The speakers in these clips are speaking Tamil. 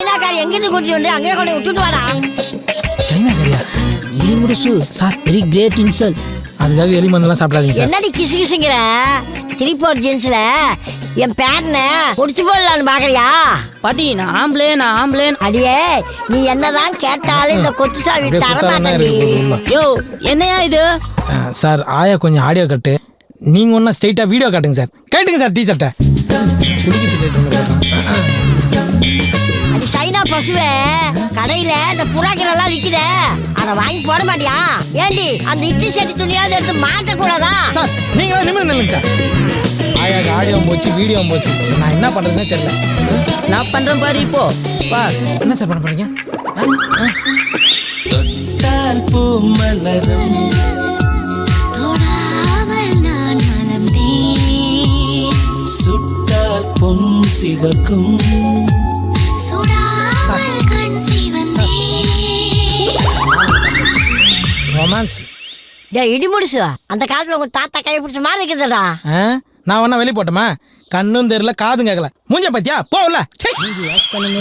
சைனாக்காரி எங்கிருந்து கூட்டிட்டு வந்து அங்கேயே கொண்டு விட்டுட்டு வரா சார் வெரி கிரேட் இன்சல்ட் அதுக்காக எலி மருந்தெல்லாம் சாப்பிடாதீங்க சார் என்னடி கிசு கிசுங்கிற? திருப்பூர் ஜென்ஸ்ல என் பேரனை முடிச்சு போடலான்னு பாக்குறியா? பாட்டி நான் ஆம்பளே நான் ஆம்பளே. அடியே நீ என்னதான் கேட்டாலும் இந்த கொத்து சாவி அப்படியே தர குத்தாதானே மாட்டேன்டி இருக்கு உள்ள. யோ என்னையா இது? சார் ஆயா கொஞ்சம் ஆடியோ கட்டு. நீங்க ஒன்றா ஸ்ட்ரைட்டாக வீடியோ காட்டுங்க சார். கேட்டுங்க சார் டீச்சர்ட்ட அது சைனா பசுவே கடையில இந்த புறாக்கள் எல்லாம் விக்குதே. அத வாங்கி போட மாட்டியா? ஏண்டி அந்த இட்லி சட்டி துணியாவது எடுத்து மாட்ட கூடாதா சார் நீங்களா நிமிர்ந்து நில்லுங்க சார். ஆயாக்கு ஆடியோ போச்சு வீடியோ போச்சு. நான் என்ன பண்ணுறதுனே தெரியல. நான் பண்றேன் பாரு இப்போ. பார் என்ன சார் பண்ண போறீங்க? தொட்டால் பூ மலரும். தொடாமல் நான் மலர்ந்தேன். சுட்டால் பொன் சிவக்கும். ரொமான்ஸ் டேய் இடி முடிசு அந்த காலத்துல உங்க தாத்தா கையை பிடிச்ச மாதிரி இருக்குதுடா. ஆ? நான் வேணா வெளியே போட்டோமா? கண்ணும் தெரியல காதும் கேட்கல மூஞ்ச பத்தியா? போகல.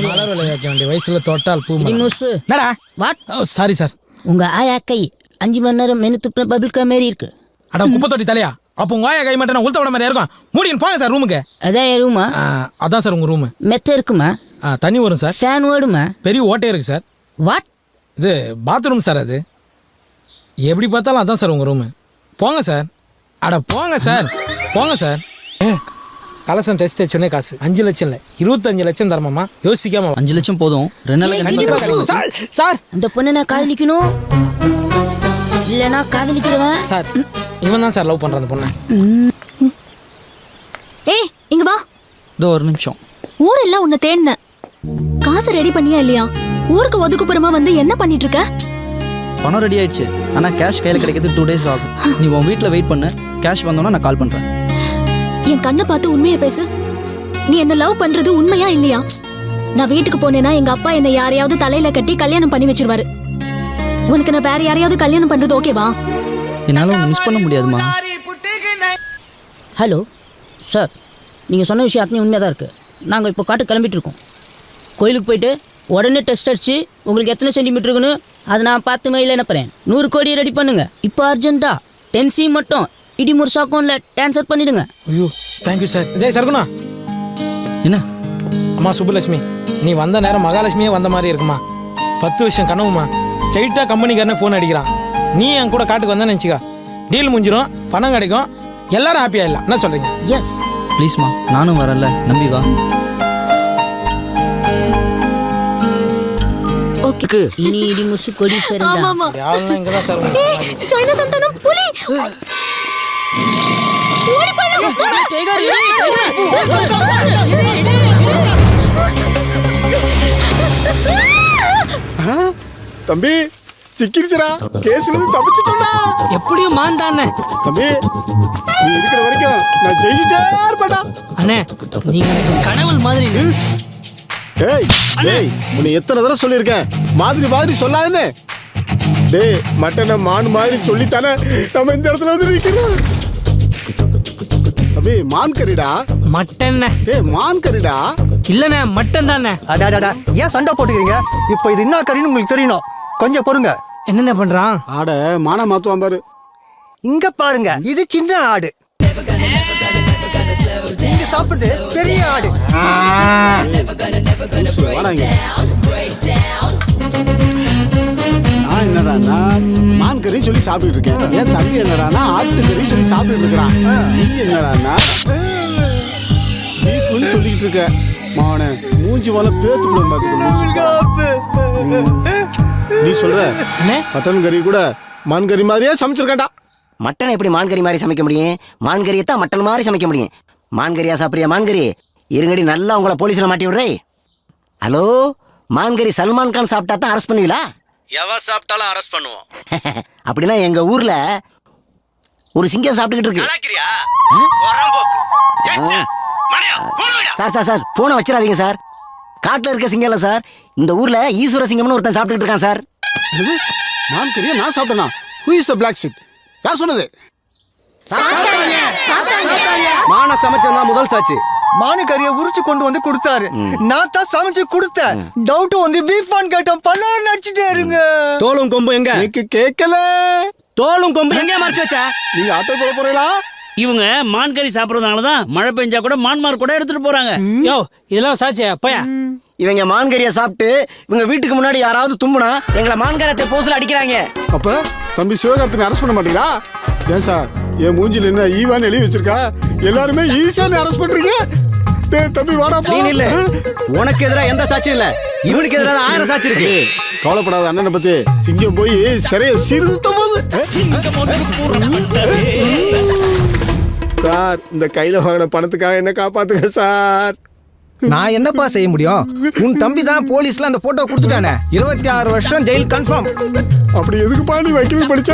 மலர் விளைய வைக்க வேண்டிய வயசுல தொட்டால் பூ என்னடா? வாட் ஓ சாரி சார் உங்க ஆயா கை அஞ்சு மணி நேரம் மெனு துப்புன பபிள்கா மாரி இருக்கு. அட குப்பை தொட்டி தலையா? அப்போ உங்க ஆயா கை மட்டும் நான் உளுத்த விட மாதிரி இருக்கும்? மூடின்னு போங்க சார் ரூமுக்கு அதான் என் ரூமா அதான் சார் உங்க ரூமு மெத்த இருக்குமா? தண்ணி வரும் சார் ஃபேன் ஓடுமா? பெரிய ஓட்டே இருக்கு சார் வாட் இது பாத்ரூம் சார் அது. எப்படி பார்த்தாலும் அதான் சார் உங்கள் ரூமு போங்க சார். அட போங்க சார். போங்க சார். கலசம் டெஸ்ட் வச்சோடனே காசு. அஞ்சு லட்சம் இல்லை. இருபத்தஞ்சு லட்சம் தரமாமா யோசிக்காம. அஞ்சு லட்சம் போதும். ரெண்டு கிடைக்கும். Sir sir. அந்த பொண்ணை நான் காதலிக்கணும். இல்லைனா காதலிக்கிறவன். சார் இவன் தான் சார் லவ் பண்ணுற அந்த பொண்ணை. ஏய் இங்க வா. இதோ ஒரு நிமிஷம். ஊரெல்லாம் உன்னை தேடினேன். காசு ரெடி பண்ணியா இல்லையா? ஊருக்கு ஒதுக்குப்புறமா வந்து என்ன பண்ணிட்டு இருக்க? பணம் ரெடி ஆயிடுச்சு. ஆனால் கேஷ் கையில் கிடைக்கிறது டூ டேஸ் ஆகும். நீ உன் வீட்டில் வெயிட் பண்ணு. கேஷ் வந்தோன்னா நான் கால் பண்ணுறேன் என் கண்ணை பார்த்து உண்மையை பேசு. நீ என்ன லவ் பண்றது உண்மையா இல்லையா? நான் வீட்டுக்கு போனேன்னா எங்க அப்பா என்னை யாரையாவது தலையில கட்டி கல்யாணம் பண்ணி வச்சிருவாரு. உனக்கு நான் வேற யாரையாவது கல்யாணம் பண்றது ஓகேவா என்னால் உன்னை மிஸ் பண்ண முடியாதுமா. ஹலோ சார் நீங்கள் சொன்ன விஷயம் அத்தனை உண்மையாக தான் இருக்குது நாங்கள் இப்போ காட்டு கிளம்பிட்டு இருக்கோம். கோயிலுக்கு போயிட்டு உடனே டெஸ்ட் அடிச்சு உங்களுக்கு எத்தனை சென்டிமீட்டர் இருக்குன்னு அதை நான் பார்த்து மெயில் அனுப்புகிறேன் நூறு கோடி ரெடி பண்ணுங்க. இப்போ அர்ஜென்ட்டா டென் சி மட்டும். இடி முருசா அக்கௌண்ட்டில் ட்ரான்ஸ்ஃபர் பண்ணிடுங்க. ஐயோ தேங்க்யூ சார் டேய் சருகுணா. என்ன? அம்மா சுப்புலட்சுமி நீ வந்த நேரம் மகாலட்சுமியே வந்த மாதிரி இருக்குமா? பத்து வருஷம் கனவுமா? ஸ்ட்ரைட்டாக கம்பெனிக்காரனே ஃபோன் அடிக்கிறான். நீ என் கூட காட்டுக்கு வந்தேன்னு நினச்சிக்கா. டீல் முடிஞ்சிடும் பணம் கிடைக்கும். எல்லாரும் ஹாப்பியாக இல்லை என்ன சொல்கிறீங்க எஸ் ப்ளீஸ்மா நானும் வரேன்ல நம்பி வா. ஓகே இனி இடி முசு கொடி ஆமா சரிந்தா ஆமா யாருன்னா இங்கே தான் சார் உங்களுக்கு ஏய், சைனா சந்தானம் புலி ஓடி போயிடலாம். தம்பி சிக்கிருச்சுடா கேஸ்ல இருந்து தப்பிச்சுட்டா எப்படியும் மான் தானே தம்பி நீ இருக்கிற வரைக்கும் நான் ஜெயிச்சுட்டே இருப்பேன்டா அண்ணே நீங்கள் எனக்கு கனவுள் மாதிரி ஏய் டேய் உன்னை எத்தனை தடவை சொல்லியிருக்கேன்? மாதிரி மாதிரி சொல்லாதே. டேய் மட்டனை மான் மாதிரி சொல்லித்தானே நம்ம இந்த இடத்துல வந்து நிற்கிறோம் தம்பி மான் கறிடா? மட்டண்ணே டேய் மான் கறிடா? இல்லைண்ணே மட்டன் தானே அடாடாடா ஏன் சண்டை போட்டுக்கிறீங்க? இப்போ இது என்ன கறின்னு உங்களுக்கு தெரியணும். கொஞ்சம் பொறுங்க. என்னென்ன பண்ணுறான் ஆட மானை மாத்துவான் பாரு. இங்க பாருங்க இது சின்ன ஆடு. சாப்பிட்டு பெரிய ஆடு. வாடா இங்க. நான் என்னடான்னா மான் கறி சொல்லி சாப்பிட்டுட்டு இருக்கேன். என் தம்பி என்னடான்னா ஆட்டு கறி சொல்லி சாப்பிட்டுட்டு இருக்கிறான். நீ என்னடான்னா பீஃப்னு சொல்லிட்டு இருக்க. மாவனே மூஞ்சி போல பேத்து நீ சொல்ற அண்ணே மட்டன் கறி கூட மான் கறி மாதிரியே சமைச்சிருக்கேன்டா. மட்டன் எப்படி மான்கறி மாதிரி சமைக்க முடியும்? மான்கறியை தான் மட்டன் மாதிரி சமைக்க முடியும். மான்கறியா சாப்பிட்றியா மான்கறி? இருங்கடி நல்லா உங்களை போலீஸில் மாட்டி விடுறே ஹலோ மான்கறி சல்மான் கான் சாப்பிட்டா தான் அரெஸ்ட் பண்ணுவீங்களா? எவன் சாப்பிட்டாலும் அரெஸ்ட் பண்ணுவோம். அப்படின்னா எங்க ஊர்ல ஒரு சிங்கம் சாப்பிட்டுக்கிட்டு இருக்கு. சார் சார் சார் போனை வச்சிடாதீங்க சார். காட்டுல இருக்க சிங்கம் இல்ல சார். இந்த ஊர்ல ஈஸ்வர சிங்கம்னு ஒருத்தன் சாப்பிட்டுக்கிட்டு இருக்கான் சார். மான் கறியை நான் சாப்பிட்டேனா? Who is the black sheep யார் சொன்னது? மான சமைச்சா முதல் சாட்சி. மானு கறியை உரிச்சு கொண்டு வந்து கொடுத்தாரு. நான் தான் சமைச்சு கொடுத்தேன். டவுட் வந்து பீஃபான் கேட்டோம். பல்லாறு நடிச்சுட்டே இருங்க. தோலும் கொம்பு எங்க? எனக்கு கேட்கல. தோலும் கொம்பு எங்க மறைச்சு வச்ச? நீங்க ஆட்டோ போட போறீங்களா? இவங்க மான் கறி சாப்பிட்றதுனால தான் மழை பெஞ்சா கூட மான்மார் கூட எடுத்துட்டு போறாங்க. யோ இதெல்லாம் சாச்சே போயா. இவங்க மான்கறியை சாப்பிட்டு இவங்க வீட்டுக்கு முன்னாடி யாராவது தும்முனா எங்களை மான்கரத்தை போஸ்ல அடிக்கிறாங்க. அப்ப தம்பி சிவகார்த்தினை அரெஸ்ட் பண்ண மாட்டீங்களா? ஏன் சார்? என் மூஞ்சில என்ன ஈவான்னு எழுதி வச்சிருக்கா? எல்லாருமே ஈஸியான அரெஸ்ட் பண்றீங்க? டேய் தம்பி வாடா நீ இல்ல உனக்கு எதிரா எந்த சாட்சியும் இல்ல. இவனுக்கு எதிராக ஆயிரம் சாட்சி இருக்கு. கவலைப்படாத அண்ணனை பத்தி. சிங்கம் போய் சிறைய சீர்திருத்த போது சார் இந்த கையில வாங்கின பணத்துக்காக என்ன காப்பாத்துங்க சார். நான் என்னப்பா செய்ய முடியும்? உன் தம்பி தான் போலீஸ்ல அந்த போட்டோ கொடுத்துட்டானே. இருபத்தி ஆறு வருஷம் ஜெயில் கன்ஃபார்ம் அப்படி எதுக்குப்பா நீ வைக்கவே படிச்ச?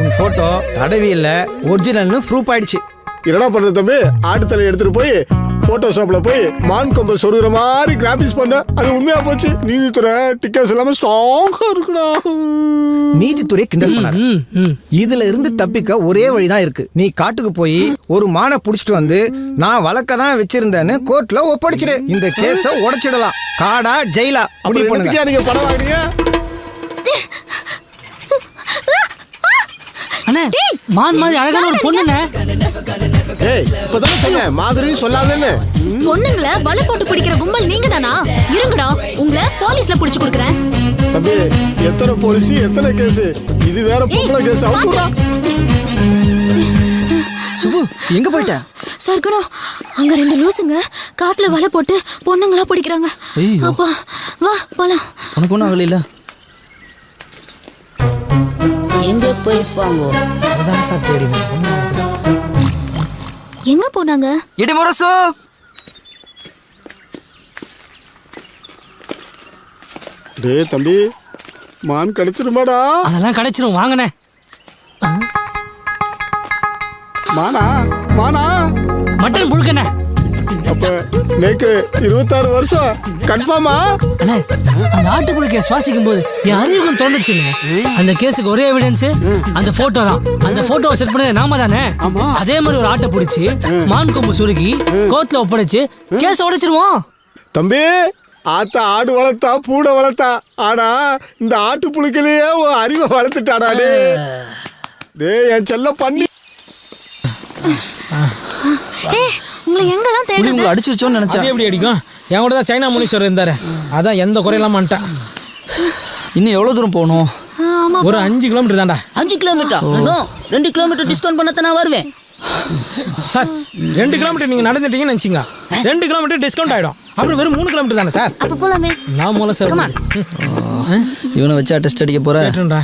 உன் போட்டோ தடவியில் ஒரிஜினல்னு ப்ரூஃப் ஆயிடுச்சு. என்னடா பண்ற தம்பி? ஆட்டுத்தலை எடுத்துட்டு போய் போட்டோஷாப்ல போய் மான் கொம்ப சொருகிற மாதிரி கிராபிக்ஸ் பண்ண. அது உண்மையா போச்சு? நீதித்துறை டிக்கெட்ஸ் எல்லாமே ஸ்ட்ராங்கா இருக்குடா. நீதித்துறை கிண்டல் பண்ணாரு இதுல இருந்து தப்பிக்க ஒரே வழிதான் இருக்கு. நீ காட்டுக்கு போய் ஒரு மானை புடிச்சிட்டு வந்து நான் வழக்க தான் வச்சிருந்தேன்னு கோர்ட்ல ஒப்படைச்சிடு. இந்த கேஸ உடைச்சிடலாம். காடா ஜெயிலா. என்னத்துக்குயா நீங்க படம் வாங்குறீங்க அண்ணே மான் மாதிரி அழகான ஒரு பொண்ணுண்ணே. ஏய் இப்பதானே சொன்னேன் மாதிரியும் சொல்லாதேன்னு. பொண்ணுங்களை வலை போட்டு பிடிக்கிற கும்பல் நீங்க தானா இருங்கடா உங்களை போலீஸ்ல புடிச்சு கொடுக்குறேன். தம்பி எத்தனை போலீஸ் எத்தனை கேஸ் இது வேற பொம்பளை கேஸ் அவுக்குறா சுபு எங்க போயிட்ட? சர்க்கரம் அங்க ரெண்டு லூசுங்க காட்டுல வலை போட்டு பொண்ணுங்களா பிடிக்கிறாங்க. அப்பா வா போலாம். உனக்கு ஒன்றும் ஆகல எங்க போயிருப்பாங்க? அதான் சார் தேடினேன் சார். எங்க போனாங்க? இடிமுரசு டேய் தம்பி மான் கிடைச்சிருமாடா? அதெல்லாம் கிடைச்சிரும் வாங்கண்ணே. மானா மானா? மட்டன் புழுக்கண்ணே. அப்ப நேக்கு இருபத்தாறு வருஷம் கன்ஃபார்மா அண்ணே அந்த ஆட்டுப்புழுக்கைய சுவாசிக்கும் போது என் அறிவுக்கும் தோணுச்சுங்க அந்த கேஸுக்கு ஒரே எவிடன்ஸ் அந்த போட்டோ தான். அந்த போட்டோவை செட் பண்ண நாம தானே? அதே மாதிரி ஒரு ஆட்டை பிடிச்சி மான் கொம்பு சுருகி கோர்ட்ல ஒப்படைச்சு கேஸ் உடைச்சிருவோம். தம்பி ஆத்தா ஆடு வளர்த்தா பூனை வளர்த்தா. ஆனா இந்த ஆட்டு புழுக்கிலேயே அறிவை வளர்த்துட்டாடா டே டேய் என் செல்ல பண்ணி. உங்களை எங்கெல்லாம் தேடுறது உங்களை அடிச்சிருச்சோன்னு நினைச்சேன் எப்படி அடிக்கும்? என் கூட தான் சைனா முனீஸ்வரர் இருந்தாரு. அதான் எந்த குறையெல்லாம் பண்ணிட்டேன். இன்னும் எவ்வளவு தூரம் போகணும்? ஒரு அஞ்சு கிலோமீட்டர் தான்டா. அஞ்சு கிலோமீட்டர் ரெண்டு கிலோமீட்டர் டிஸ்கவுண்ட் பண்ணத்தான் நான் வருவேன். சார் ரெண்டு கிலோமீட்டர் நீங்க நடந்துட்டீங்கன்னு நினச்சிங்க. ரெண்டு கிலோமீட்டர் டிஸ்கவுண்ட் ஆயிடும். அப்புறம் வெறும் மூணு கிலோமீட்டர் தானே சார்? அப்ப போலாமே. நான் மூல சார். இவனை வச்சா டெஸ்ட் அடிக்க போற? கேட்டுன்றா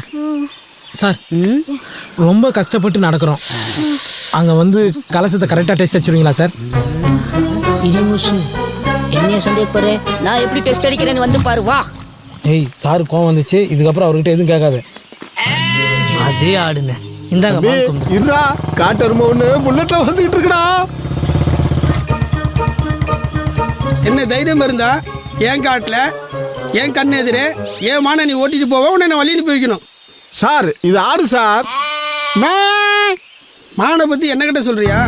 சார் ரொம்ப கஷ்டப்பட்டு நடக்கிறோம். அங்க வந்து கலசத்தை கரெக்டாக டெஸ்ட் வச்சிருவீங்களா சார் என்னைய சந்தேகப்படுற நான் எப்படி டெஸ்ட் அடிக்கிறேன்னு வந்து பாரு வா. ஏய் சார் கோவம் வந்துச்சு. இதுக்கப்புறம் அவர்கிட்ட எதுவும் கேட்காது. அதே ஆடுங்க. இந்தாங்க. இருடா. காட்டெருமை ஒண்ணு. புல்லட்ல வந்துகிட்டு இருக்குடா. என்ன தைரியம் இருந்தா? என் காட்டில் என் கண் எதிரே என் மான நீ ஓட்டிட்டு போவ? உன்னை நான் வழி அனுப்பி வைக்கணும் சார் இது ஆடு சார். மானை பத்தி என்ன கிட்ட சொல்றியா?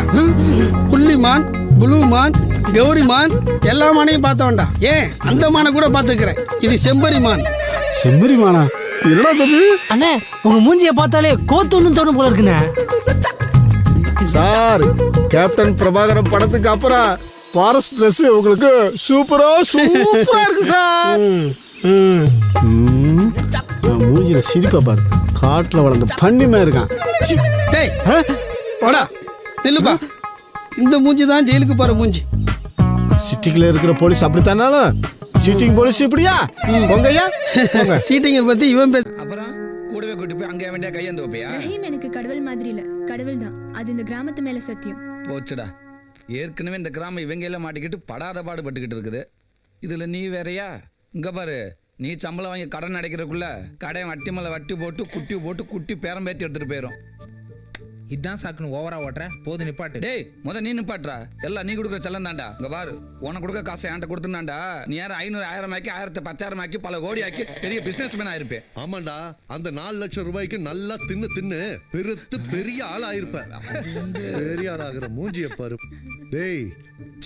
புள்ளி மான் புளு மான் கௌரி மான் எல்லா மானையும் பார்த்த வேண்டாம் ஏன்? அந்த மானை கூட பார்த்துக்கிறேன். இது செம்பரி மான் செம்பரி மானா என்னடா அண்ணே உங்க மூஞ்சியை பார்த்தாலே கோத்துன்னு தோணும் போல இருக்குண்ணே. சார் கேப்டன் பிரபாகரன் படத்துக்கு அப்புறம் ஃபாரஸ்ட் ட்ரெஸ் உங்களுக்கு சூப்பரா சூப்பரா இருக்கு சார். மூஞ்சில சிரிப்பா பாரு. காட்டுல வளர்ந்த பண்ணிமே இருக்கான். டேய் போடா நில்லுப்பா. இந்த மூஞ்சி தான் ஜெயிலுக்கு போற மூஞ்சி. சிட்டிக்குள்ள இருக்கிற போலீஸ் அப்படித்தானாலும்? சீட்டிங் போலீஸ் இப்படியா? பொங்கையா போங்க சீட்டிங்கை பத்தி இவன் பேச அப்புறம் கூடவே கூட்டி போய் அங்கே வேண்டிய கையேந்து வைப்பியா ரஹீம் எனக்கு கடவுள் மாதிரி இல்ல. கடவுள் தான் அது இந்த கிராமத்து மேல சத்தியம். போச்சுடா. ஏற்கனவே இந்த கிராமம் இவங்க எல்லாம் மாட்டிக்கிட்டு படாத பாடுபட்டுக்கிட்டு இருக்குது. இதுல நீ வேறயா? இங்க பாரு. நீ சம்பளம் வாங்கி கடன் அடைக்கிறதுக்குள்ள கடையை வட்டி மேல வட்டி போட்டு குட்டி போட்டு குட்டி பேரம் பேத்தி எடுத்துட்டு போயிடும் இதான் சாக்குன்னு ஓவரா ஓட்டுற. போது நிப்பாட்டு. டேய் முத நீ நிப்பாட்றா எல்லாம் நீ கொடுக்குற செல்லம் தாண்டா இங்க பாரு உனக்கு கொடுக்க காசை என்கிட்ட கொடுத்துனாண்டா நீ யாரும் ஐநூறு ஆயிரம் ஆக்கி ஆயிரத்தி பத்தாயிரம் ஆக்கி பல கோடி ஆக்கி பெரிய பிசினஸ் மேன் ஆயிருப்பேன் ஆமாண்டா அந்த நாலு லட்சம் ரூபாய்க்கு நல்லா தின்னு தின்னு பெருத்து பெரிய ஆள் ஆயிருப்ப பெரிய ஆள் ஆகிற மூஞ்சிய பாரு. டேய்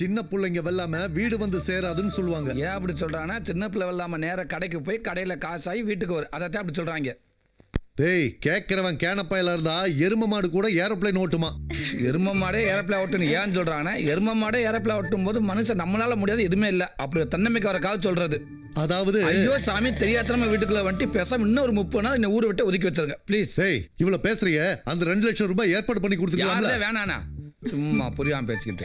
சின்ன பிள்ளைங்க வெல்லாம வீடு வந்து சேராதுன்னு சொல்லுவாங்க. ஏன் அப்படி சொல்றாங்கன்னா சின்ன பிள்ளை இல்லாம நேரா கடைக்கு போய் கடையில காசாகி வீட்டுக்கு வரும் அதைத்தான் அப்படி சொல்றாங்க. டேய் கேட்கிறவன் கேனப்பாயில இருந்தா எரும மாடு கூட ஏரோப்ளைன் ஓட்டுமா? எரும மாடே ஏரப்பில் ஓட்டணும் ஏன்னு சொல்றாங்கன்னா எரும மாடே ஏரப்பில் ஓட்டும் போது மனுஷன் நம்மளால முடியாது எதுவுமே இல்லை. அப்படி தன்னம்பிக்கை வரக்காக சொல்றது. அதாவது ஐயோ சாமி தெரியாதனமா வீட்டுக்குள்ள வந்துட்டு பேசாம இன்னும் ஒரு முப்பது நாள் இந்த ஊரை விட்டு ஒதுக்கி வச்சிருங்க ப்ளீஸ் டேய் இவ்வளவு பேசுறிய? அந்த ரெண்டு லட்சம் ரூபாய் ஏற்பாடு பண்ணி யாரே கொடுத்துருக்காங்க வேணாண்ணா சும்மா புரியாம பேசிக்கிட்டு.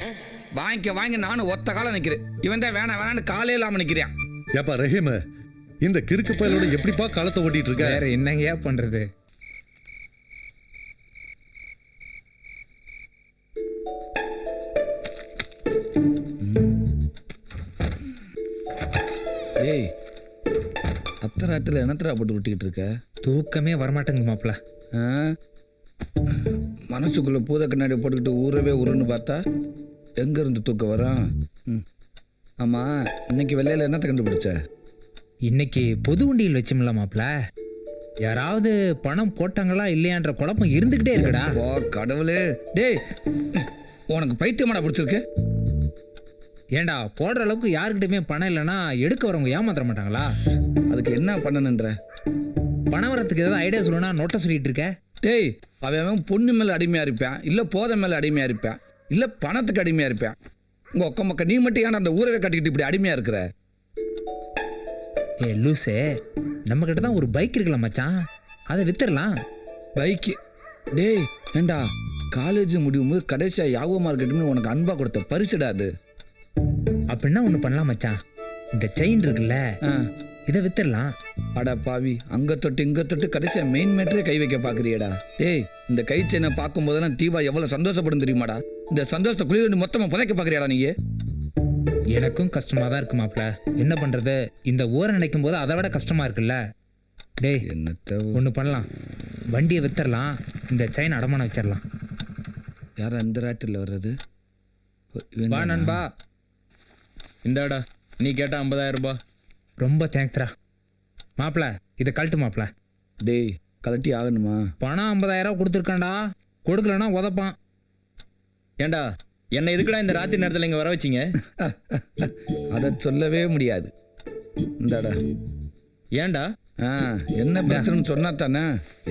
வாங்கிக்க வாங்கி நானும் ஒத்த காலம் நிக்கிறேன். இவன் தான் வேணாம் வேணான்னு காலே இல்லாம நிக்கிறேன். ஏப்பா ரஹீம் இந்த கிறுக்கு பயலோட எப்படிப்பா களத்தை ஓட்டிட்டு இருக்க? வேற என்னங்கயா பண்றது? ஏய் அத்தராத்துல என்னத்தரா போட்டு விட்டுக்கிட்டு இருக்க? தூக்கமே வரமாட்டேங்குது மாப்பிள. ஆ? மனசுக்குள்ள பூத கண்ணாடி போட்டுக்கிட்டு ஊரவே உருன்னு பார்த்தா எங்க இருந்து தூக்கம் வரும்? ம். ஆமா இன்னைக்கு வெள்ளையில என்னத்தை கண்டுபிடிச்ச? இன்னைக்கு பொது வண்டியில் வச்சோம்ல மாப்பிள? யாராவது பணம் போட்டாங்களா இல்லையான்ற குழப்பம் இருந்துகிட்டே இருக்குடா. ஓ கடவுளே. டேய் உனக்கு பைத்தியமாடா பிடிச்சிருக்கு? ஏன்டா போடுற அளவுக்கு யாருக்கிட்டயுமே பணம் இல்லைன்னா எடுக்க வரவங்க ஏமாத்திர மாட்டாங்களா? அதுக்கு என்ன பண்ணணுன்ற பணம் வரத்துக்கு ஏதாவது ஐடியா சொல்லணும்னா நோட்டை சொல்லிட்டு இருக்க. டேய் அவன் அவன் பொண்ணு மேல அடிமையா இருப்பான். இல்ல போதை மேல அடிமையா இருப்பான். இல்ல பணத்துக்கு அடிமையா இருப்பான். உங்க ஒக்க மக்க நீ மட்டும் ஏன்டா அந்த ஊரவே கட்டிக்கிட்டு இப்படி அடிமையா இருக்கிற? ஏ லூசே நம்ம கிட்ட தான் ஒரு பைக் இருக்குல்ல மச்சான்? அதை வித்துடலாம். பைக்கு? டேய் ஏண்டா? காலேஜ் முடியும் போது கடைசியா யாகோ மார்க்கெட்னு உனக்கு அன்பா கொடுத்த பரிசுடா அது அப்படின்னா ஒன்று பண்ணலாம் மச்சான். இந்த செயின் இருக்குல்ல இதை வித்துடலாம். அடா பாவி அங்க தொட்டு இங்க தொட்டு கடைசியா மெயின் மேட்டரே கை வைக்க பாக்குறியடா. டேய் இந்த கை செயினை பார்க்கும் போதெல்லாம் தீபா எவ்வளவு சந்தோஷப்படும் தெரியுமாடா? இந்த சந்தோஷத்தை குளிர் மொத்தமா புதைக்க பாக்குறியாடா நீங்க எனக்கும் கஷ்டமா தான் இருக்கு மாப்ள என்ன பண்றது? இந்த ஊரை நினைக்கும் போது அதை விட கஷ்டமா இருக்குல்ல? டேய் என்னத்த ஒன்று பண்ணலாம். வண்டியை வித்துடலாம் இந்த செயின் அடமானம் வச்சிடலாம் யார் அந்த ராத்திரில வர்றது? வா நண்பா. இந்தாடா நீ கேட்ட ஐம்பதாயிரம் ரூபாய். ரொம்ப தேங்க்ஸ்ரா மாப்ள இதை கழட்டு மாப்ள டேய் கலட்டி ஆகணுமா? பணம் ஐம்பதாயிரம் கொடுத்துருக்கான்டா. கொடுக்கலன்னா உதப்பான். ஏண்டா என்ன எதுக்குடா இந்த ராத்திரி நேரத்தில் இங்கே வர வச்சிங்க? அதை சொல்லவே முடியாது. இந்தாடா. ஏன்டா? ஆ என்ன பிரச்சனைன்னு சொன்னா தானே?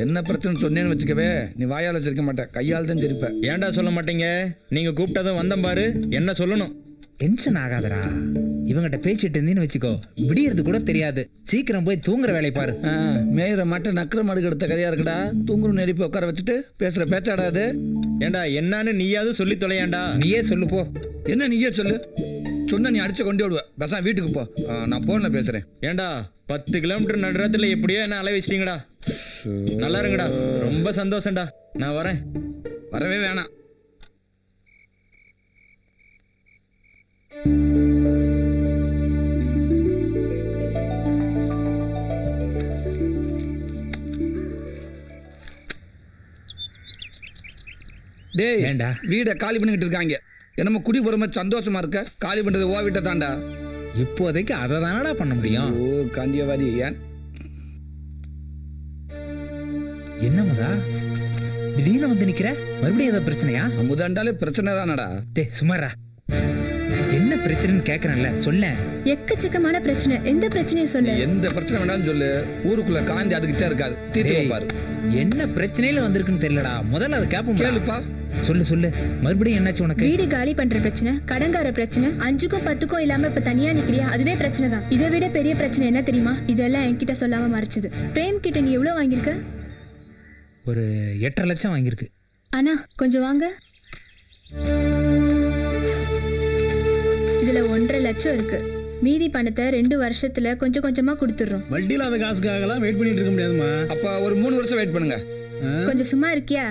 என்ன பிரச்சனை சொன்னேன்னு வச்சுக்கவே நீ வாயால சிரிக்க மாட்ட. கையால் தான் சிரிப்ப ஏன்டா சொல்ல மாட்டீங்க? நீங்க கூப்பிட்டதும் வந்தேன் பாரு. என்ன சொல்லணும்? டென்ஷன் ஆகாதடா. இவங்கிட்ட பேசிட்டு இருந்தீன்னு வச்சுக்கோ. விடியறது கூட தெரியாது. சீக்கிரம் போய் தூங்குற வேலை பாரு. ஆ, மேயிற மாட்டை நக்கிற மாடு எடுத்த கதையா இருக்குடா. தூங்குற நெருப்பி உட்கார வச்சுட்டு பேசுற பேச்சாடா அது? ஏன்டா என்னன்னு நீயாவது சொல்லி தொலையாண்டா. நீயே சொல்லு போ. என்ன நீயே சொல்லு? சொன்ன நீ அடிச்சு கொண்டு விடுவ. பேசாம வீட்டுக்கு போ. நான் போன்ல பேசுறேன். ஏன்டா பத்து கிலோமீட்டர் நடுறத்துல எப்படியோ என்ன அலை வச்சிட்டீங்கடா. நல்லா இருங்கடா. ரொம்ப சந்தோஷம்டா. நான் வரேன். வரவே வேணாம். டேய் ஏன்டா? வீடை காலி பண்ணிக்கிட்டு இருக்காங்க. என்னமோ குடி மாதிரி சந்தோஷமா இருக்க? காலி பண்றது ஓ வீட்டை தாண்டா இப்போதைக்கு அதை தானடா பண்ண முடியும்? ஓ காந்தியவாதி ஏன் என்ன முதா? திடீர்னு வந்து நிக்கிற? மறுபடியும் ஏதோ பிரச்சனையா? அமுதாண்டாலே பிரச்சனை தானடா. டேய் சுமாரா பிரச்சனைன்னு கேக்குறேன்ல சொல்ல எக்கச்சக்கமான பிரச்சனை. எந்த பிரச்சனையும் சொல்லு? எந்த பிரச்சனை வேணாலும் சொல்லு. ஊருக்குள்ள காந்தி அதுக்கிட்டே இருக்காது தீர்த்து வைப்பாரு. என்ன பிரச்சனையில வந்திருக்குன்னு தெரியலடா. முதல்ல அதை கேப்போம் கேளுப்பா. சொல்லு சொல்லு. மறுபடியும் என்னாச்சு உனக்கு? வீடு காலி பண்ற பிரச்சனை கடன்கார பிரச்சனை அஞ்சுக்கும் பத்துக்கும் இல்லாம இப்ப தனியா நிக்கிறியா? அதுவே பிரச்சனை தான். இதை விட பெரிய பிரச்சனை என்ன தெரியுமா? இதெல்லாம் என்கிட்ட சொல்லாம மறைச்சது. பிரேம் கிட்ட நீ எவ்வளவு வாங்கியிருக்க? ஒரு எட்டரை லட்சம் வாங்கியிருக்கு. அண்ணா கொஞ்சம் வாங்க. இதுல ஒன்றரை லட்சம் இருக்கு. மீதி பணத்தை ரெண்டு வருஷத்துல கொஞ்சம் கொஞ்சமா கொடுத்துடுறோம். வட்டி இல்லாத காசுக்காகலாம் வெயிட் பண்ணிட்டு இருக்க முடியாதுமா அப்ப ஒரு மூணு வருஷம் வெயிட் பண்ணுங்க. கொஞ்சம் சும்மா இருக்கியா?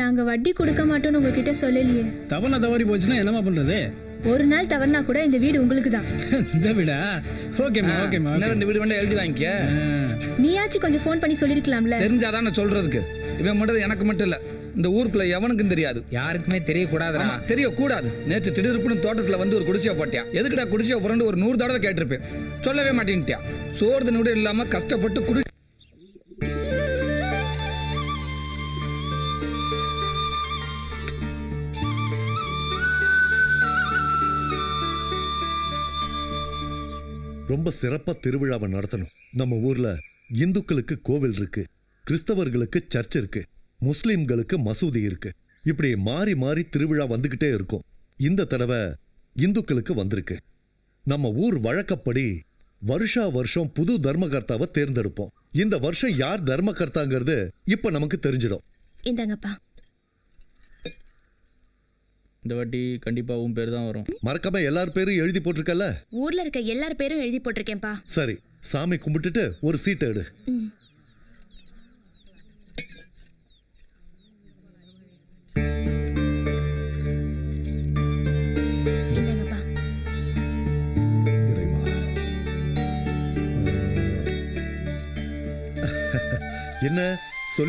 நாங்க வட்டி கொடுக்க மாட்டோம்னு உங்ககிட்ட சொல்லலையே. தவறுனா தவறி போச்சுன்னா என்னமா பண்றது? ஒரு நாள் தவறுனா கூட இந்த வீடு உங்களுக்கு தான் இந்த விடா? ஓகேம்மா ஓகேம்மா இன்னும் ரெண்டு வீடு வேண்டாம் எழுதி வாங்கிக்க. நீயாச்சும் கொஞ்சம் ஃபோன் பண்ணி சொல்லிருக்கலாம்ல. தெரிஞ்சாதான் நான் சொல்றதுக்கு. இவன் மட்டும் எனக்கு மட்டும் இல்ல. இந்த ஊருக்குள்ள எவனுக்கும் தெரியாது. யாருக்குமே தெரியக்கூடாதுடா. தெரியக்கூடாது. நேற்று திடீர்னு தோட்டத்துல வந்து ஒரு குடிசையை போட்டியா? எதுக்குடா குடிசையை புரண்டு ஒரு நூறு தடவை கேட்டிருப்பேன். சொல்லவே மாட்டேன்ட்டியா சோறு கூட இல்லாம கஷ்டப்பட்டு குடி ரொம்ப சிறப்பா திருவிழாவை நடத்தணும். நம்ம ஊர்ல இந்துக்களுக்கு கோவில் இருக்கு கிறிஸ்தவர்களுக்கு சர்ச் இருக்கு. முஸ்லிம்களுக்கு மசூதி இருக்கு. இப்படி மாறி மாறி திருவிழா வந்துகிட்டே இருக்கும். இந்த தடவை இந்துக்களுக்கு வந்திருக்கு. நம்ம ஊர் வழக்கப்படி வருஷா வருஷம் புது தர்மகர்த்தாவை தேர்ந்தெடுப்போம். இந்த வருஷம் யார் தர்மகர்த்தாங்கிறது இப்ப நமக்கு தெரிஞ்சிடும். இந்தாங்கப்பா. இந்த வாட்டி கண்டிப்பா உன் பேர் தான் வரும். மறக்காம எல்லார் பேரும் எழுதி போட்டிருக்கல ஊர்ல இருக்க எல்லார் பேரும் எழுதி போட்டிருக்கேன்ப்பா. சரி சாமி கும்பிட்டுட்டு ஒரு சீட்டை எடு.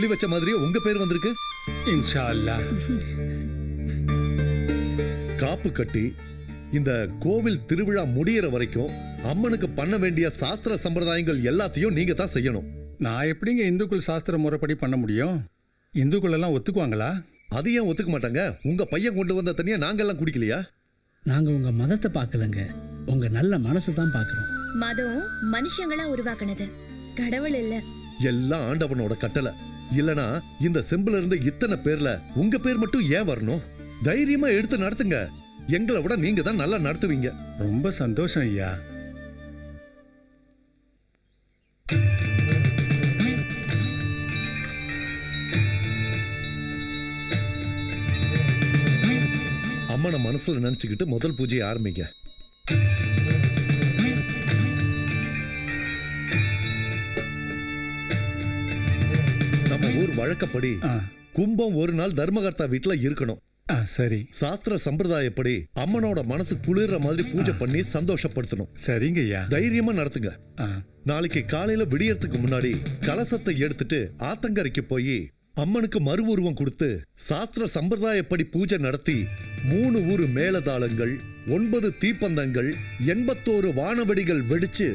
சொல்லி வச்ச மாதிரியே உங்க பேர் வந்திருக்கு? இன்ஷா அல்லாஹ் காப்பு கட்டி இந்த கோவில் திருவிழா முடியிற வரைக்கும் அம்மனுக்கு பண்ண வேண்டிய சாஸ்திர சம்பிரதாயங்கள் எல்லாத்தையும் நீங்க தான் செய்யணும். நான் எப்படிங்க இந்துக்கள் சாஸ்திர முறைப்படி பண்ண முடியும்? இந்துக்கள் எல்லாம் ஒத்துக்குவாங்களா? அது ஏன் ஒத்துக்க மாட்டாங்க? உங்க பையன் கொண்டு வந்த தனியா நாங்கெல்லாம் குடிக்கலையா? நாங்க உங்க மதத்தை பார்க்கலங்க. உங்க நல்ல மனசு தான் பார்க்குறோம். மதம் மனுஷங்களா உருவாக்குனது. கடவுள் இல்ல. எல்லாம் ஆண்டவனோட கட்டளை. இல்லனா இந்த செம்புல இருந்து இத்தனை பேர்ல உங்க பேர் மட்டும் ஏன் வரணும்? தைரியமா எடுத்து நடத்துங்க. எங்களை விட நீங்க தான் நல்லா நடத்துவீங்க. ரொம்ப சந்தோஷம் ஐயா. அம்மனை மனசுல நினைச்சுக்கிட்டு முதல் பூஜையை ஆரம்பிங்க. வழக்கப்படி கும்பம் ஒரு நாள் தர்மகர்த்தா வீட்டுல இருக்கணும். சரி. சாஸ்திர சம்பிரதாயப்படி அம்மனோட மனசு குளிர்ற மாதிரி பூஜை பண்ணி சந்தோஷப்படுத்தணும். சரிங்க ஐயா தைரியமா நடத்துங்க. நாளைக்கு காலையில விடியறதுக்கு முன்னாடி கலசத்தை எடுத்துட்டு ஆத்தங்கரைக்கு போய் அம்மனுக்கு மறு உருவம் கொடுத்து சாஸ்திர சம்பிரதாயப்படி பூஜை நடத்தி மூணு ஊரு மேலதாளங்கள் ஒன்பது தீப்பந்தங்கள் எண்பத்தோரு வானவெடிகள் வெடிச்சு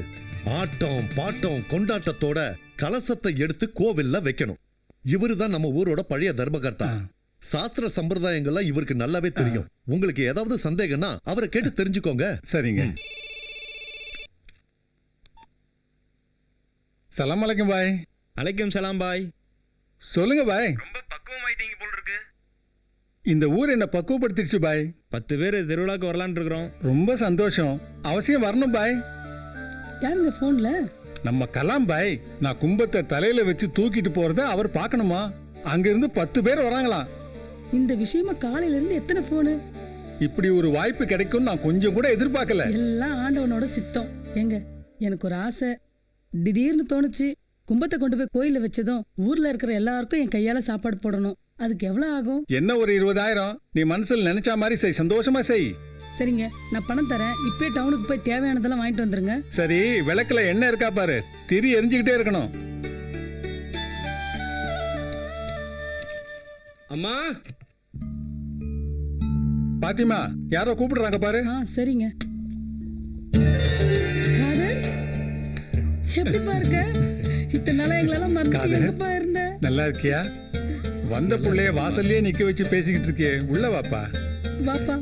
ஆட்டம் பாட்டம் கொண்டாட்டத்தோட கலசத்தை எடுத்து கோவில்ல வைக்கணும். இவருதான் நம்ம ஊரோட பழைய தர்மகர்த்தா. சாஸ்திர சம்பிரதாயங்கள்லாம் இவருக்கு நல்லாவே தெரியும். உங்களுக்கு ஏதாவது சந்தேகம்னா அவரை கேட்டு தெரிஞ்சுக்கோங்க. சரிங்க. சலாம் அலைக்கும் பாய். அலைக்கும் சலாம் பாய். சொல்லுங்க பாய். இந்த ஊர் என்ன பக்குவப்படுத்திடுச்சு பாய். பத்து பேர் திருவிழாக்கு வரலான்னு இருக்கிறோம். ரொம்ப சந்தோஷம். அவசியம் வரணும் பாய். யாருங்க ஃபோன்ல நம்ம கலாம் பாய் நான் கும்பத்தை தலையில வச்சு தூக்கிட்டு போறத அவர் பார்க்கணுமா? அங்கிருந்து பத்து பேர் வராங்களாம். இந்த விஷயமா காலையில இருந்து எத்தனை ஃபோனு இப்படி ஒரு வாய்ப்பு கிடைக்கும் நான் கொஞ்சம் கூட எதிர்பார்க்கல. எல்லாம் ஆண்டவனோட சித்தம். எங்க எனக்கு ஒரு ஆசை. திடீர்னு தோணுச்சு கும்பத்தை கொண்டு போய் கோயில்ல வச்சதும் ஊர்ல இருக்கிற எல்லாருக்கும் என் கையால சாப்பாடு போடணும். அதுக்கு எவ்வளவு ஆகும்? என்ன ஒரு இருபதாயிரம்? நீ மனசுல நினைச்ச மாதிரி செய் சந்தோஷமா செய். சரிங்க நான் பணம் தரேன். இப்பே டவுனுக்கு போய் தேவையானதெல்லாம் வாங்கிட்டு வந்துருங்க. சரி விளக்குல என்ன இருக்கா பாரு. திரி எரிஞ்சுக்கிட்டே இருக்கணும். அம்மா? பாத்திமா யாரோ கூப்பிடுறாங்க பாரு. ஆ சரிங்க. காதர், எப்படிப்பா இருக்க இத்தனை நாளா எங்களெல்லாம் மறந்துட்டு காதர். எங்கப்பா இருந்த? நல்லா இருக்கியா? வந்த புள்ளைய வாசல்லயே நிக்க வச்சு பேசிக்கிட்டு இருக்கியே. உள்ள வாப்பா. வாப்பா.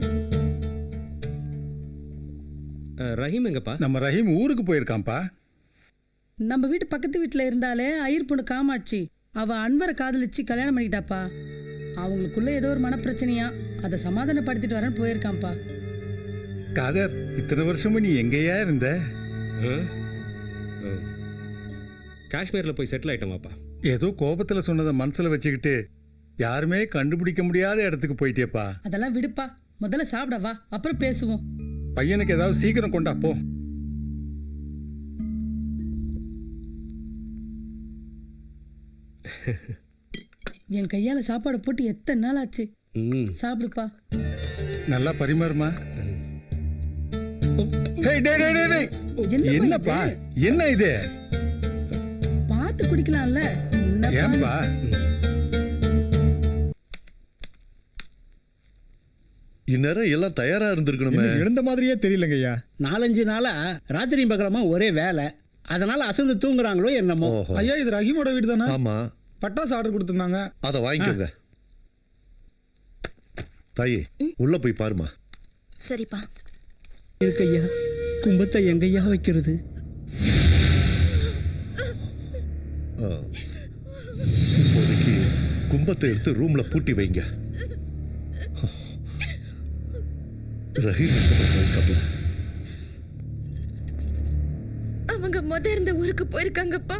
ரஹீம் எங்கப்பா? நம்ம ரஹீம் ஊருக்கு போயிருக்கான்ப்பா. நம்ம வீட்டு பக்கத்து வீட்டுல இருந்தாலே ஐயர் பொண்ணு காமாட்சி அவ அன்பரை காதலிச்சு கல்யாணம் பண்ணிக்கிட்டாப்பா அவங்களுக்குள்ள ஏதோ ஒரு மனப்பிரச்சனையா அதை சமாதானப்படுத்திட்டு வரேன்னு போயிருக்கான்ப்பா. காதர் இத்தனை வருஷமும் நீ எங்கேயா இருந்த? காஷ்மீர்ல போய் செட்டில் ஆயிட்டோமாப்பா. ஏதோ கோபத்துல சொன்னதை மனசுல வச்சுக்கிட்டு யாருமே கண்டுபிடிக்க முடியாத இடத்துக்கு போயிட்டேப்பா. அதெல்லாம் விடுப்பா. முதல்ல சாப்பிட வா அப்புறம் பேசுவோம். பையனுக்கு ஏதாவது சீக்கிரம் கொண்டா போ. என் கையால சாப்பாடு போட்டு எத்தனை நாள் ஆச்சு சாப்பிடுப்பா. நல்லா பரிமாறுமா. என்னப்பா? என்ன இது? பார்த்து குடிக்கலாம்ல. ஏன்பா? இந்நேரம் எல்லாம் தயாரா இருந்திருக்கணுமே. எழுந்த மாதிரியே தெரியலங்க ஐயா. நாலஞ்சு நாளா ராத்திரி பகலமா ஒரே வேலை. அதனால அசந்து தூங்குறாங்களோ என்னமோ. ஐயா இது ரஹீமோட வீடு தானே ஆமா. பட்டாசு ஆர்டர் கொடுத்துருந்தாங்க. அதை வாங்கிக்கோங்க. தாயே உள்ள போய் பாருமா. சரிப்பா. இருக்கு ஐயா கும்பத்தை எங்கய்யா வைக்கிறது? ஆ. இப்போதைக்கு கும்பத்தை எடுத்து ரூம்ல பூட்டி வைங்க. ரஹீம் இருக்கப்பல அவங்க முத இருந்த ஊருக்கு போயிருக்காங்கப்பா.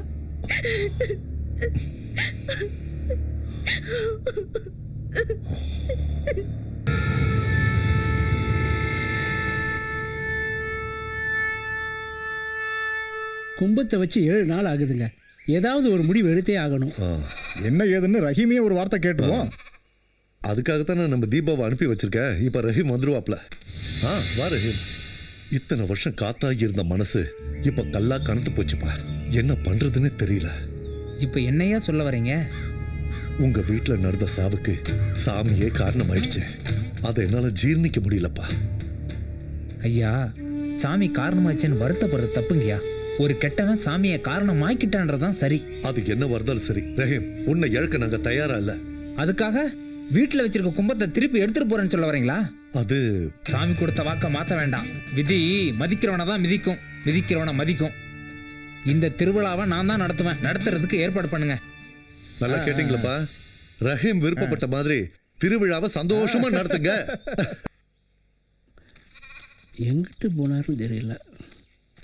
கும்பத்தை வச்சு ஏழு நாள் ஆகுதுங்க. ஏதாவது ஒரு முடிவு எடுத்தே ஆகணும். என்ன ஏதுன்னு ரஹீமே ஒரு வார்த்தை கேட்டுருவோம். அதுக்காகத்தானே நம்ம தீபாவை அனுப்பி வச்சிருக்கேன் இப்ப ரஹீம் வந்துருவாப்ல. ஆ வா ரஹீம் இத்தனை வருஷம் காத்தாகி இருந்த மனசு இப்ப கல்லா கனத்து போச்சுப்பா என்ன பண்றதுன்னு தெரியல. இப்போ என்னையா சொல்ல வரீங்க? உங்க வீட்ல நடந்த சாவுக்கு சாமியே காரணம் ஆயிடுச்சு அதை என்னால ஜீர்ணிக்க முடியலப்பா. ஐயா சாமி காரணமாச்சுன்னு வருத்தப்படுறது தப்புங்கய்யா. ஒரு கெட்டவன் சாமியை காரணமாக்கிட்டான்றதான் சரி. அது என்ன வருதாலும் சரி. ரஹீம் உன்னை இழக்க நாங்க தயாரா இல்ல. அதுக்காக வீட்டில் வச்சிருக்க கும்பத்தை திருப்பி எடுத்துட்டு போறேன்னு சொல்ல வரீங்களா? அது சாமி கொடுத்த வாக்க மாத்த வேண்டாம். விதி மதிக்கிறவனை தான் மிதிக்கும். மிதிக்கிறவனை மதிக்கும். இந்த திருவிழாவை நான் தான் நடத்துவேன். நடத்துறதுக்கு ஏற்பாடு பண்ணுங்க. நல்லா கேட்டீங்களப்பா? ரஹீம் விருப்பப்பட்ட மாதிரி திருவிழாவை சந்தோஷமா நடத்துங்க. எங்கிட்டு போனாருன்னு தெரியல.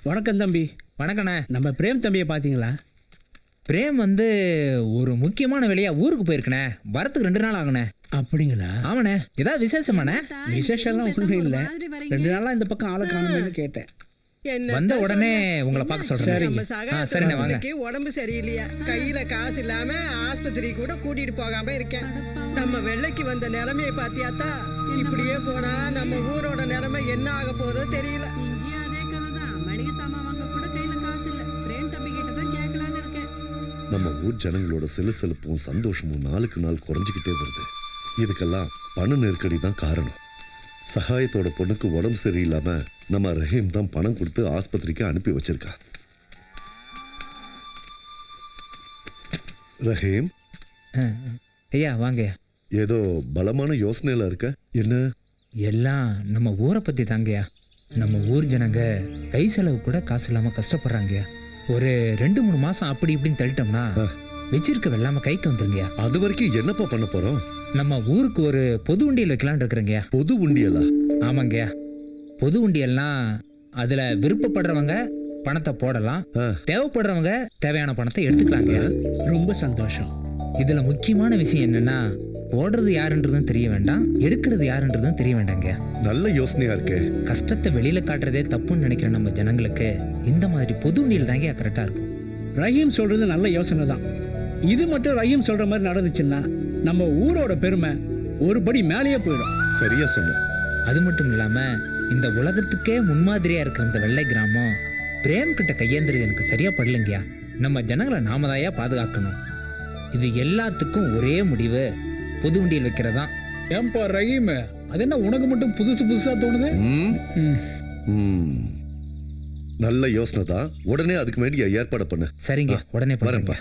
வணக்கம் தம்பி. வணக்கண்ணே. நம்ம பிரேம் தம்பியை பார்த்தீங்களா? பிரேம் வந்து ஒரு முக்கியமான வேலையா ஊருக்கு போயிருக்கனே வரத்துக்கு ரெண்டு நாள் ஆகுனே அப்படிங்களா? ஆமாண்ணே. ஏதாவது விசேஷமாண்ணே? விசேஷம்லாம் ஒன்றும் இல்லை. ரெண்டு நாளாக இந்த பக்கம் ஆளை காணுமேனு கேட்டேன். வந்த உடனே உங்களை பார்க்க சொல்றேன். சரிண்ணே வாங்க. உடம்பு சரியில்லையா? கையில காசு இல்லாம ஆஸ்பத்திரி கூட கூட்டிட்டு போகாம இருக்கேன். நம்ம வெள்ளைக்கு வந்த நிலைமையை பாத்தியாத்தா இப்படியே போனா நம்ம ஊரோட நிலைமை என்ன ஆக போதோ தெரியல. நம்ம ஊர் ஜனங்களோட செலுசெலுப்பும் சந்தோஷமும் நாளுக்கு நாள் குறைஞ்சிக்கிட்டே வருது. இதுக்கெல்லாம் பண நெருக்கடி தான் காரணம். சகாயத்தோட பொண்ணுக்கு உடம்பு சரியில்லாம நம்ம ரஹீம் தான் பணம் கொடுத்து ஆஸ்பத்திரிக்கு அனுப்பி வச்சிருக்கா. ரஹீம்? ஐயா வாங்க ஏதோ பலமான யோசனையில இருக்க? என்ன? எல்லாம் நம்ம ஊரை பத்தி தாங்கய்யா. நம்ம ஊர் ஜனங்க கை செலவு கூட காசு இல்லாம கஷ்டப்படுறாங்கய்யா. ஒரு ரெண்டு மூணு மாசம் அப்படி இப்படின்னு தள்ளிட்டோம்னா வச்சிருக்க வெள்ளாம கைக்கு வந்துருங்கய்யா. அது வரைக்கும் என்னப்பா பண்ண போறோம்? நம்ம ஊருக்கு ஒரு பொது உண்டியல் வைக்கலாம்னு இருக்கிறேங்கய்யா. பொது உண்டியலா? ஆமாங்கய்யா. பொது உண்டியல்னா அதுல விருப்பப்படுறவங்க பணத்தை போடலாம். தேவைப்படுறவங்க தேவையான பணத்தை எடுத்துக்கலாங்க ரொம்ப சந்தோஷம். இதுல முக்கியமான விஷயம் என்னன்னா போடுறது யாருன்றதும் தெரிய வேண்டாம் எடுக்கிறது யாருன்றதும் தெரிய வேண்டாங்க நல்ல யோசனையா இருக்கே. கஷ்டத்தை வெளியில காட்டுறதே தப்புன்னு நினைக்கிற நம்ம ஜனங்களுக்கு இந்த மாதிரி பொது உண்டியல் தாங்க கரெக்டா இருக்கும். ரஹீம் சொல்றது நல்ல யோசனை தான் இது மட்டும் ரஹீம் சொல்ற மாதிரி நடந்துச்சுன்னா நம்ம ஊரோட பெருமை ஒரு படி மேலேயே போயிடும். சரியா சொன்ன அது மட்டும் இல்லாம இந்த உலகத்துக்கே முன்மாதிரியா இருக்கிற இந்த வெள்ளை கிராமம் பிரேம் கிட்ட கையேந்துறது எனக்கு சரியா படலைங்கயா நம்ம ஜனங்களை நாம தாயா பாதுகாக்கணும். இது எல்லாத்துக்கும் ஒரே முடிவு. பொது உண்டியல் வைக்கிறதா ஏன்பா ரஹீம் அது என்ன உனக்கு மட்டும் புதுசு புதுசா தோணுது. நல்ல யோசனை தான் உடனே அதுக்கு வேண்டிய ஏற்பாடு பண்ணு. சரிங்க உடனே வரேன்ப்பா.